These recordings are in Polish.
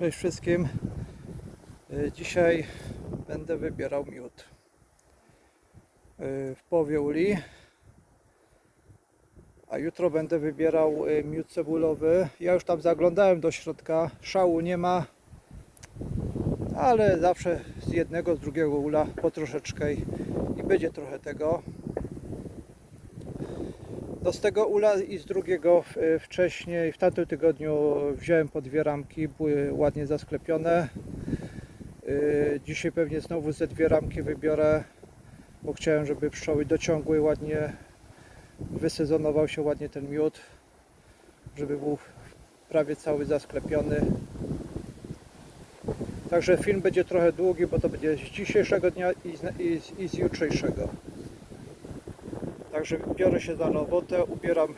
Cześć wszystkim. Y, Dzisiaj będę wybierał miód y, w połowie uli. A jutro będę wybierał y, miód cebulowy. Ja już tam zaglądałem do środka. Szału nie ma. Ale zawsze z jednego, z drugiego ula po troszeczkę i będzie trochę tego. No z tego ula i z drugiego wcześniej, w tamtym tygodniu wziąłem po dwie ramki, były ładnie zasklepione. Yy, Dzisiaj pewnie znowu ze dwie ramki wybiorę, bo chciałem, żeby pszczoły dociągły ładnie, wysezonował się ładnie ten miód, żeby był prawie cały zasklepiony. Także film będzie trochę długi, bo to będzie z dzisiejszego dnia i z, i z, i z jutrzejszego. Także biorę się za robotę, ubieram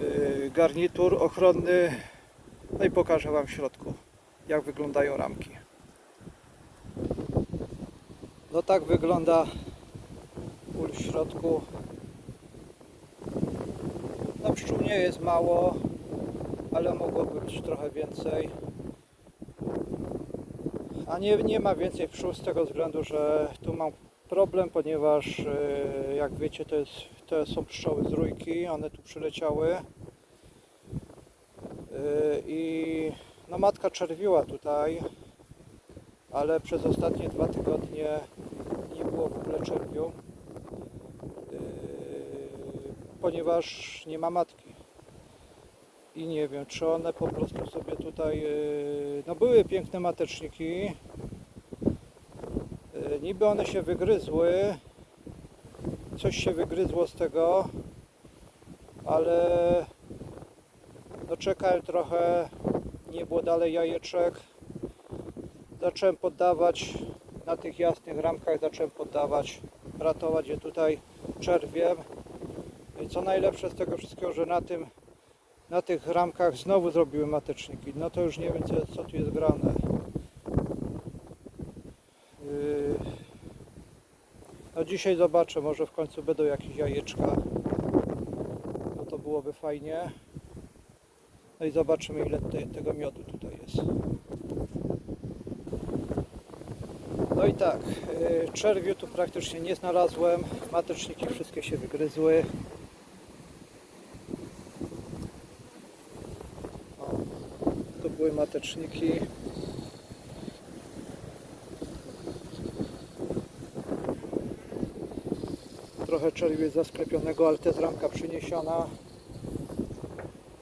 yy, garnitur ochronny, no i pokażę Wam w środku, jak wyglądają ramki. No tak wygląda ul w środku. No pszczół nie jest mało, ale mogłoby być trochę więcej. A nie, nie ma więcej pszczół z tego względu, że tu mam problem, ponieważ e, jak wiecie to, jest, to są pszczoły z rójki, one tu przyleciały E, i no matka czerwiła tutaj, ale przez ostatnie dwa tygodnie nie było w ogóle czerwiu, e, ponieważ nie ma matki. I nie wiem, czy one po prostu sobie tutaj, no były piękne mateczniki, Niby one się wygryzły, coś się wygryzło z tego, ale no czekałem trochę, nie było dalej jajeczek. Zacząłem poddawać na tych jasnych ramkach, zacząłem poddawać, ratować je tutaj czerwiem. I co najlepsze z tego wszystkiego, że na tym na tych ramkach znowu zrobiły mateczniki. No to już nie wiem co, co tu jest grane. No dzisiaj zobaczę, może w końcu będą jakieś jajeczka. No to byłoby fajnie. No i zobaczymy ile te, tego miodu tutaj jest. No i tak, yy, czerwiu tu praktycznie nie znalazłem. Mateczniki wszystkie się wygryzły. O, to były mateczniki. Trochę czerwiu jest zasklepionego, ale jest ramka przyniesiona.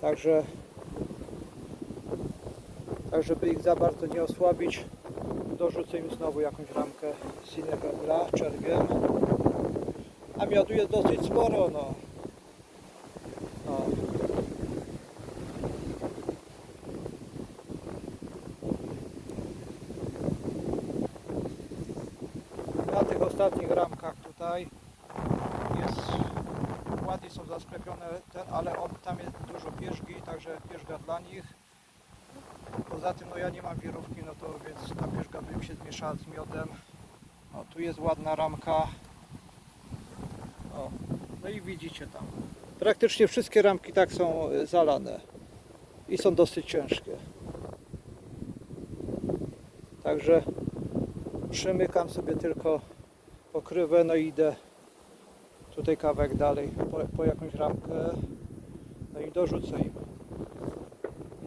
Także tak żeby ich za bardzo nie osłabić, dorzucę im znowu jakąś ramkę ula, czerwiem. A miodu jest dosyć sporo, no. no. Na tych ostatnich ramkach tutaj jest ładnie są zasklepione, te, ale on, tam jest dużo także pierzga dla nich. Poza tym no ja nie mam wirówki, no to więc ta pierzga by się zmieszała z miodem. No tu jest ładna ramka. O, no i widzicie tam. Praktycznie wszystkie ramki tak są e, zalane i są dosyć ciężkie. Także przymykam sobie tylko pokrywę, no i idę tutaj kawałek dalej po, po jakąś ramkę no i dorzucę im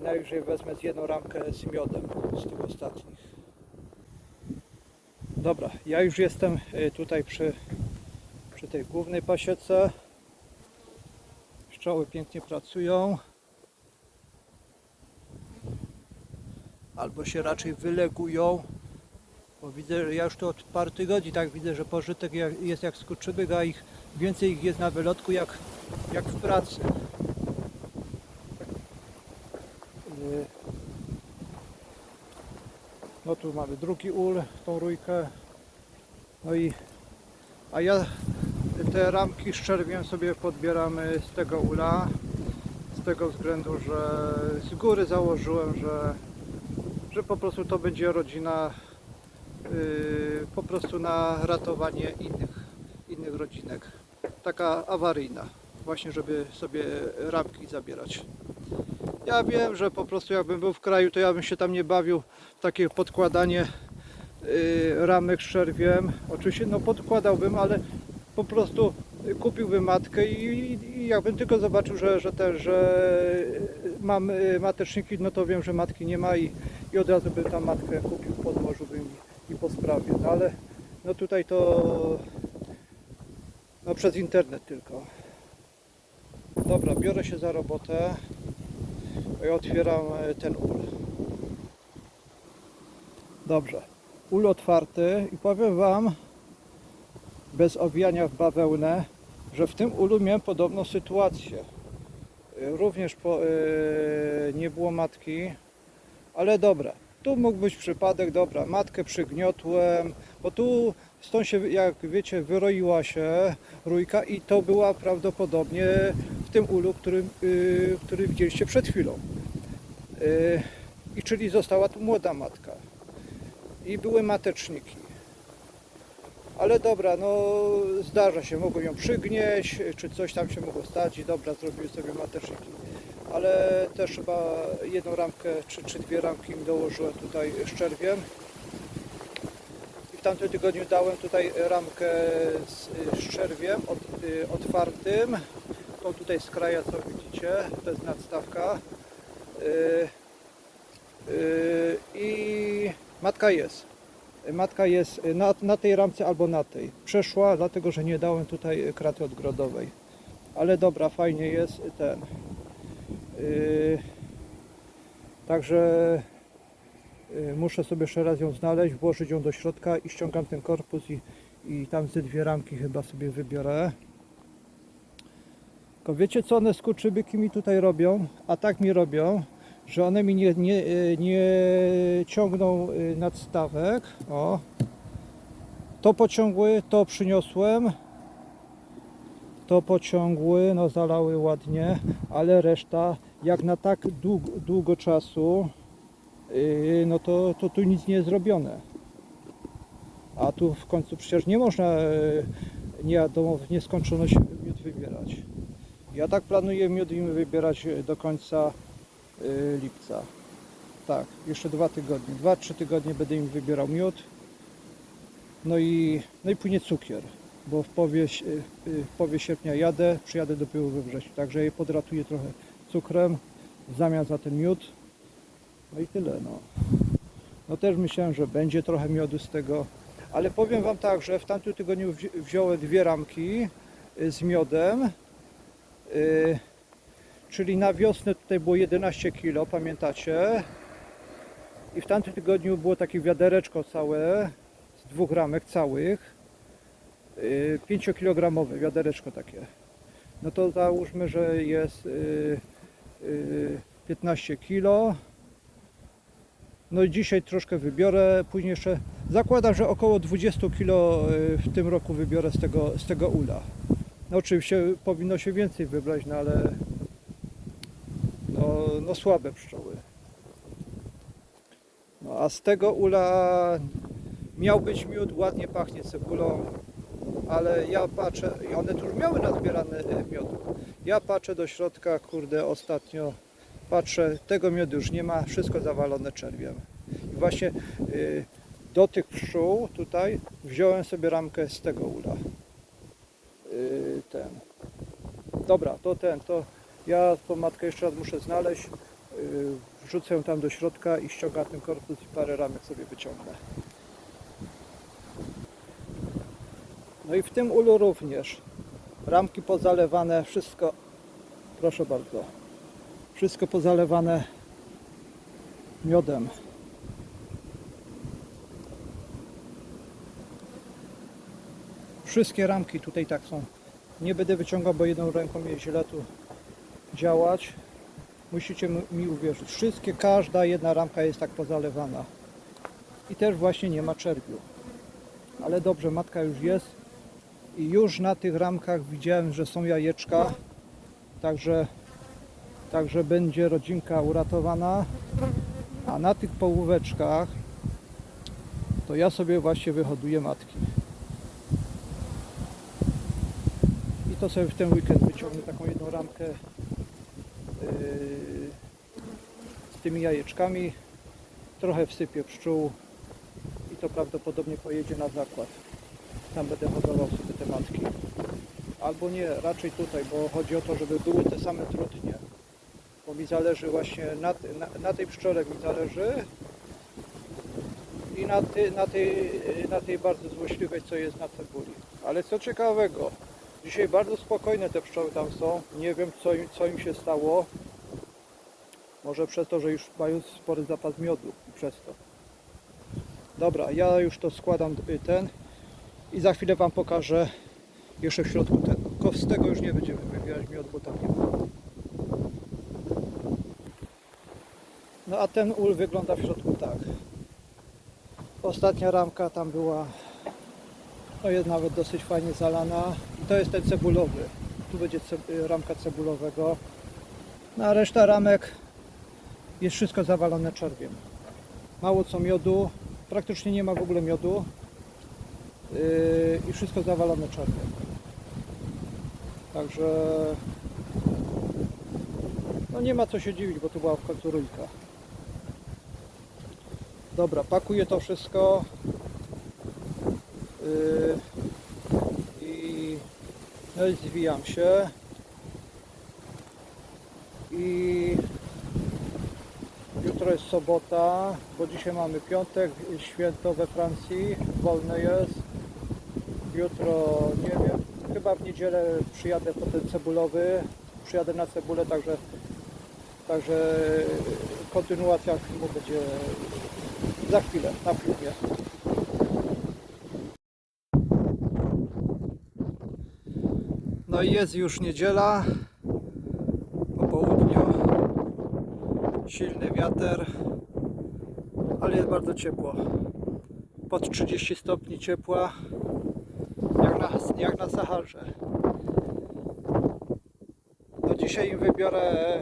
najwyżej wezmę z jedną ramkę z miodem z tych ostatnich. Dobra, ja już jestem y, tutaj przy, przy tej głównej pasiece. Pszczoły pięknie pracują. Albo się raczej wylegują bo widzę, że ja już to od paru tygodni tak widzę, że pożytek jest jak skurczybyk, a ich więcej ich jest na wylotku jak, jak w pracy. Yy. No tu mamy drugi ul, tą rójkę. No i a ja te ramki z czerwiem sobie podbieramy z tego ula. Z tego względu, że z góry założyłem, że, że po prostu to będzie rodzina yy, po prostu na ratowanie innych, innych rodzinek. Taka awaryjna, właśnie żeby sobie ramki zabierać. Ja wiem, że po prostu jakbym był w kraju, to ja bym się tam nie bawił w takie podkładanie y, ramek z czerwiem. Oczywiście no podkładałbym, ale po prostu kupiłbym matkę i, i jakbym tylko zobaczył, że, że, te, że mam y, mateczniki, no to wiem, że matki nie ma i, i od razu bym tam matkę kupił, podłożyłbym i, i po sprawie. No ale no tutaj to no przez internet tylko. Dobra, biorę się za robotę otwieram e, ten ul. Dobrze. Ul otwarty i powiem Wam bez owijania w bawełnę, że w tym ulu miałem podobną sytuację. E, Również po, e, nie było matki, ale dobra. Tu mógł być przypadek, dobra, matkę przygniotłem, bo tu stąd się, jak wiecie, wyroiła się rójka i to była prawdopodobnie tym ulu, który, yy, który widzieliście przed chwilą. Yy, I czyli została tu młoda matka. I były mateczniki. Ale dobra, no zdarza się, mogą ją przygnieść, czy coś tam się mogło stać i dobra, zrobiły sobie mateczniki. Ale też chyba jedną ramkę, czy, czy dwie ramki mi dołożyłem tutaj z czerwiem. I w tamtym tygodniu dałem tutaj ramkę z, z czerwiem od, y, otwartym. Tą tutaj z kraja, co widzicie, to jest nadstawka. Y, y, I matka jest. Matka jest na, na tej ramce albo na tej. Przeszła, dlatego że nie dałem tutaj kraty odgrodowej. Ale dobra, fajnie jest ten. Yy, także muszę sobie jeszcze raz ją znaleźć, włożyć ją do środka i ściągam ten korpus i, i tam ze dwie ramki chyba sobie wybiorę. Tylko wiecie co one skurczybyki mi tutaj robią? A tak mi robią, że one mi nie, nie, yy, nie ciągną yy, nadstawek. O. To pociągły, to przyniosłem. To pociągły, no zalały ładnie, ale reszta jak na tak długo, długo czasu, yy, no to, to tu nic nie jest zrobione. A tu w końcu przecież nie można yy, nie wiadomo w nieskończoność. Ja tak planuję miód im wybierać do końca yy, lipca. Tak, jeszcze dwa tygodnie. Dwa, trzy tygodnie będę im wybierał miód. No i, no i później cukier bo w połowie, si- y, w połowie sierpnia jadę, przyjadę dopiero we wrześniu, także je podratuję trochę cukrem w zamian za ten miód. No i tyle, no. No też myślałem, że będzie trochę miodu z tego, ale powiem Wam tak, że w tamtym tygodniu wzi- wziąłem dwie ramki z miodem, czyli na wiosnę tutaj było 11 kg, pamiętacie? I w tamtym tygodniu było takie wiadereczko całe, z dwóch ramek całych, 5-kilogramowe wiadereczko takie. No to załóżmy, że jest y, y, 15 kg. No i dzisiaj troszkę wybiorę, później jeszcze zakładam, że około 20 kg w tym roku wybiorę z tego, z tego ula. No oczywiście powinno się więcej wybrać, no ale no, no słabe pszczoły. No a z tego ula miał być miód, ładnie pachnie cebulą ale ja patrzę, i one tu już miały nazbierane e, miodu. Ja patrzę do środka, kurde, ostatnio patrzę, tego miodu już nie ma, wszystko zawalone czerwiem. I właśnie y, do tych pszczół tutaj wziąłem sobie ramkę z tego ula. Y, ten. Dobra, to ten, to ja tą matkę jeszcze raz muszę znaleźć, y, wrzucę tam do środka i ściągam ten korpus i parę ramek sobie wyciągnę. No i w tym ulu również. Ramki pozalewane, wszystko. Proszę bardzo. Wszystko pozalewane miodem. Wszystkie ramki tutaj tak są. Nie będę wyciągał, bo jedną ręką jest źle tu działać. Musicie mi- uwierzyć. Wszystkie, każda jedna ramka jest tak pozalewana. I też właśnie nie ma czerwiu. Ale dobrze, matka już jest. I już na tych ramkach widziałem, że są jajeczka. Także, także będzie rodzinka uratowana. A na tych połóweczkach to ja sobie właśnie wyhoduję matki. To sobie w ten weekend wyciągnę taką jedną ramkę yy, tymi jajeczkami, trochę wsypię pszczół i to prawdopodobnie pojedzie na zakład. Tam będę hodował sobie te matki. Albo nie, raczej tutaj, bo chodzi o to, żeby były te same trutnie. Bo mi zależy właśnie, na, na, na tej pszczole mi zależy i na, ty, na, tej, na tej bardzo złośliwej, co jest na cebuli. Ale co ciekawego, dzisiaj bardzo spokojne te pszczoły tam są. Nie wiem, co im, co im się stało. Może przez to, że już mają spory zapas miodu przez to. Dobra, ja już to składam y, ten i za chwilę Wam pokażę jeszcze w środku tego. Tylko z tego już nie będziemy wybierać miod, bo tam nie ma. No a ten ul wygląda w środku tak. Ostatnia ramka tam była, no jest nawet dosyć fajnie zalana. I to jest ten cebulowy. Tu będzie y, ramka cebulowego. No a reszta ramek jest wszystko zawalone czerwiem. Mało co miodu, praktycznie nie ma w ogóle miodu. Yy, I wszystko zawalone czerwiem. Także no nie ma co się dziwić, bo to była w końcu rójka. Dobra, pakuję to wszystko. Yy, I no i zwijam się. I jutro jest sobota, bo dzisiaj mamy piątek, święto we Francji, wolne jest. Jutro nie wiem, chyba w niedzielę przyjadę po ten cebulowy, przyjadę na cebulę, także także kontynuacja filmu będzie za chwilę na filmie. No i jest już niedziela po południu. Silny wiatr, ale jest bardzo ciepło. Pod 30 stopni ciepła, jak na, jak na Saharze. No dzisiaj wybiorę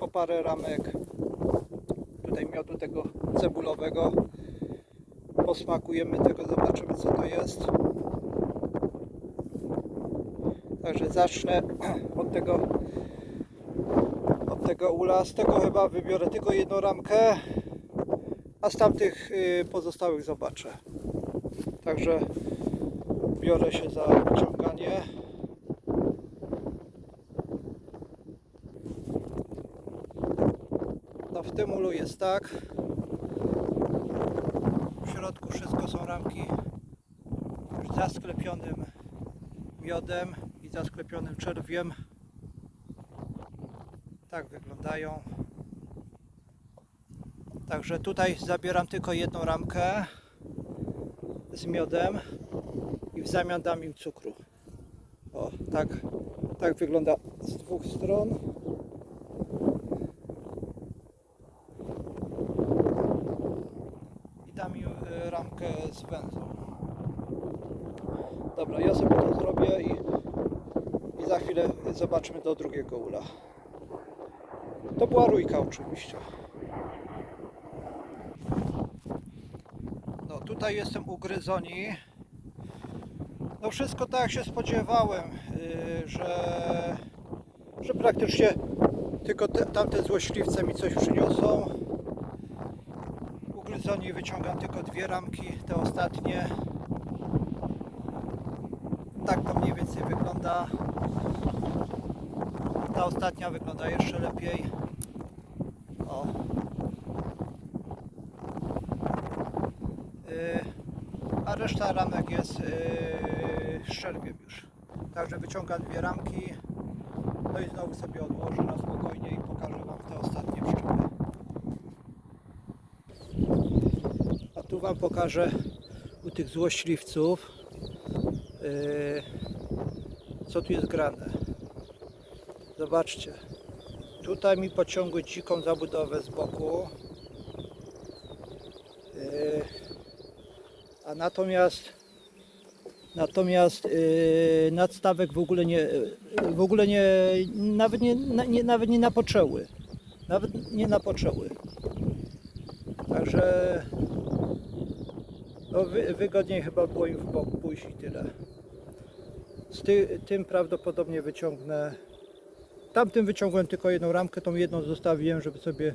po parę ramek tutaj miodu tego cebulowego. Posmakujemy tego, zobaczymy co to jest. Także zacznę od tego od tego ula. Z tego chyba wybiorę tylko jedną ramkę, a z tamtych y, pozostałych zobaczę. Także biorę się za wyciąganie. No w tym ulu jest tak. W środku wszystko są ramki już zasklepionym miodem zasklepionym czerwiem. Tak wyglądają. Także tutaj zabieram tylko jedną ramkę z miodem i w zamian dam im cukru. O, tak, tak wygląda z dwóch stron. I dam im y, ramkę z węzą. Dobra, ja sobie to zrobię i, i zobaczymy do drugiego ula. To była rójka oczywiście. No tutaj jestem u gryzoni. No wszystko tak jak się spodziewałem, yy, że, że praktycznie tylko te, tamte złośliwce mi coś przyniosą. U gryzoni wyciągam tylko dwie ramki, te ostatnie. Tak to mniej więcej wygląda. Ta ostatnia wygląda jeszcze lepiej. O. Yy, a reszta ramek jest yy, już. Także wyciągam dwie ramki. No i znowu sobie odłożę na spokojnie i pokażę Wam te ostatnie pszczoły. A tu Wam pokażę u tych złośliwców co tu jest grane. Zobaczcie. Tutaj mi pociągły dziką zabudowę z boku. Yy, a natomiast natomiast yy, nadstawek w ogóle nie w ogóle nie nawet nie, nie nawet nie napoczęły. Nawet nie napoczęły. Także no, wy, wygodniej chyba było im w bok pójść i tyle. Z ty, tym prawdopodobnie wyciągnę. Tamtym wyciągłem tylko jedną ramkę, tą jedną zostawiłem, żeby sobie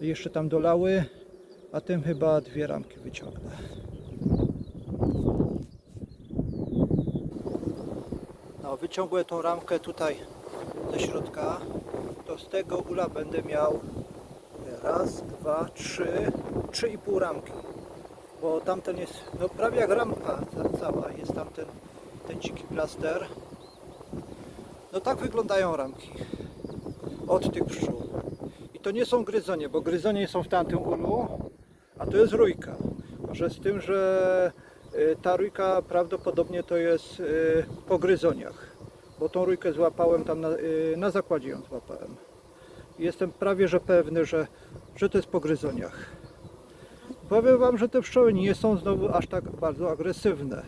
Jeszcze tam dolały, a tym chyba dwie ramki wyciągnę. No, wyciągłem tą ramkę tutaj ze środka. To z tego ula będę miał raz, dwa, trzy, trzy i pół ramki. Bo tamten jest no, prawie jak ramka ca- cała. Jest tamten ten dziki plaster. No tak wyglądają ramki od tych pszczół. I to nie są gryzonie, bo gryzonie są w tamtym ulu, a to jest rójka. Może z tym, że y, ta rójka prawdopodobnie to jest y, po gryzoniach, bo tą rójkę złapałem tam na, y, na zakładzie ją złapałem. Jestem prawie że pewny, że, że to jest po gryzoniach. Powiem Wam, że te pszczoły nie są znowu aż tak bardzo agresywne.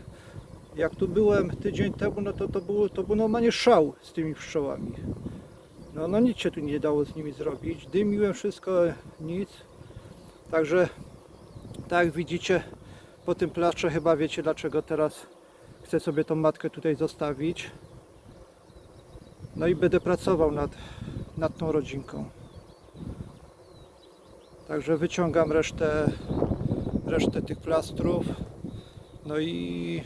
Jak tu byłem tydzień temu, no to to było, to był normalnie szał z tymi pszczołami. No, no nic się tu nie dało z nimi zrobić. Dymiłem wszystko, nic. Także tak jak widzicie po tym plastrze chyba wiecie dlaczego teraz chcę sobie tą matkę tutaj zostawić. No i będę pracował nad, nad tą rodzinką. Także wyciągam resztę, resztę tych plastrów. No i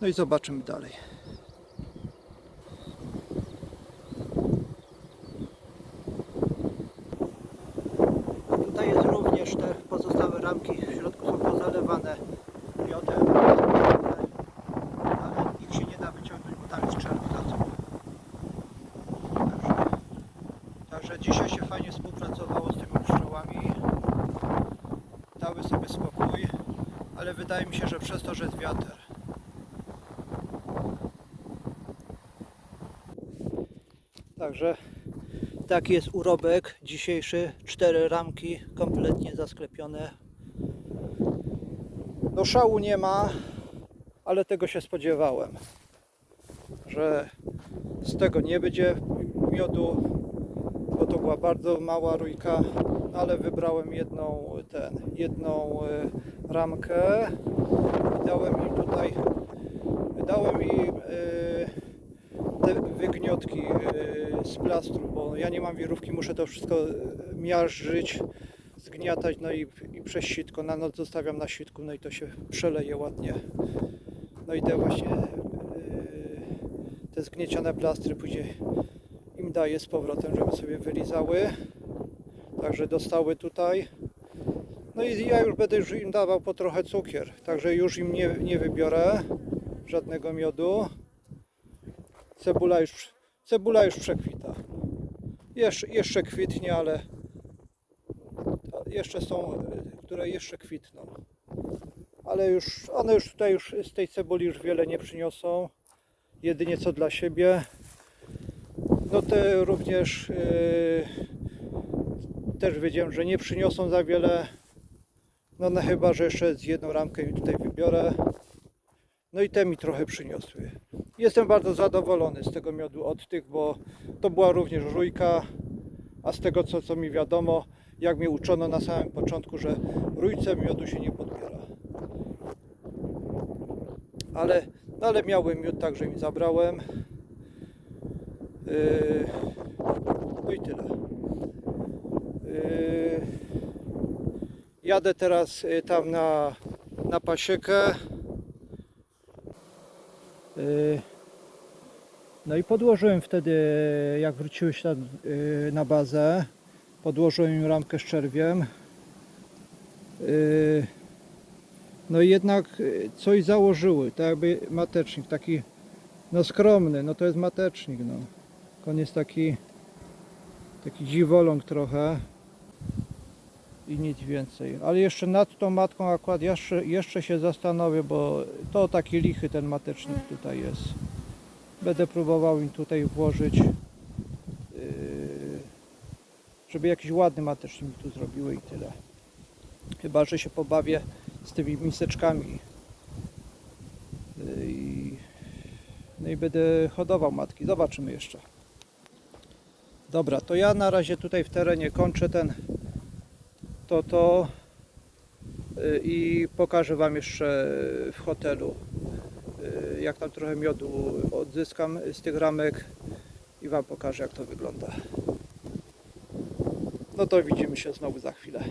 no i zobaczymy dalej. Tutaj jest również te pozostałe ramki w środku są pozalewane miodem, ale ich się nie da wyciągnąć, bo tam jest czerw za sobą. Także, także dzisiaj się fajnie współpracowało z tymi pszczołami. Dały sobie spokój, ale wydaje mi się, że przez to, że jest wiatr. Także taki jest urobek dzisiejszy. Cztery ramki kompletnie zasklepione. No szału nie ma, ale tego się spodziewałem, że z tego nie będzie miodu, bo to była bardzo mała rójka, ale wybrałem jedną ten, jedną e, ramkę i dałem im tutaj dałem im te wygniotki e, z plastru, bo ja nie mam wirówki, muszę to wszystko e, miażdżyć, zgniatać, no i, i przez sitko, na noc zostawiam na sitku, no i to się przeleje ładnie. No i te właśnie e, te zgniecione plastry później im daję z powrotem, żeby sobie wylizały. Także dostały tutaj. No i ja już będę już im dawał po trochę cukier, także już im nie, nie wybiorę żadnego miodu. Cebula już, cebula już przekwita. Jeszcze, jeszcze kwitnie, ale jeszcze są, które jeszcze kwitną. Ale już, one już tutaj już z tej cebuli już wiele nie przyniosą. Jedynie co dla siebie. No te również yy, też wiedziałem, że nie przyniosą za wiele. No, no chyba, że jeszcze z jedną ramkę tutaj wybiorę. No i te mi trochę przyniosły. Jestem bardzo zadowolony z tego miodu od tych, bo to była również rójka, a z tego co, co mi wiadomo, jak mnie uczono na samym początku, że rójce miodu się nie podbiera. Ale, ale miałem miód, także mi zabrałem. Yy, no i tyle. Yy, jadę teraz y, tam na, na pasiekę. No i podłożyłem wtedy, jak wróciłeś na, yy, na bazę, podłożyłem im ramkę z czerwiem. Yy, no i jednak y, coś założyły, tak jakby matecznik, taki no skromny, no to jest matecznik, no. On jest taki, taki dziwoląg trochę i nic więcej. Ale jeszcze nad tą matką akurat jeszcze, jeszcze się zastanowię, bo to taki lichy ten matecznik tutaj jest. Będę próbował im tutaj włożyć, yy, żeby jakiś ładny matecznik tu zrobiły i tyle. Chyba, że się pobawię z tymi miseczkami. Yy, no i będę hodował matki. Zobaczymy jeszcze. Dobra, to ja na razie tutaj w terenie kończę ten to to yy, i pokażę Wam jeszcze w hotelu yy, jak tam trochę miodu odzyskam z tych ramek i Wam pokażę jak to wygląda. No to widzimy się znowu za chwilę.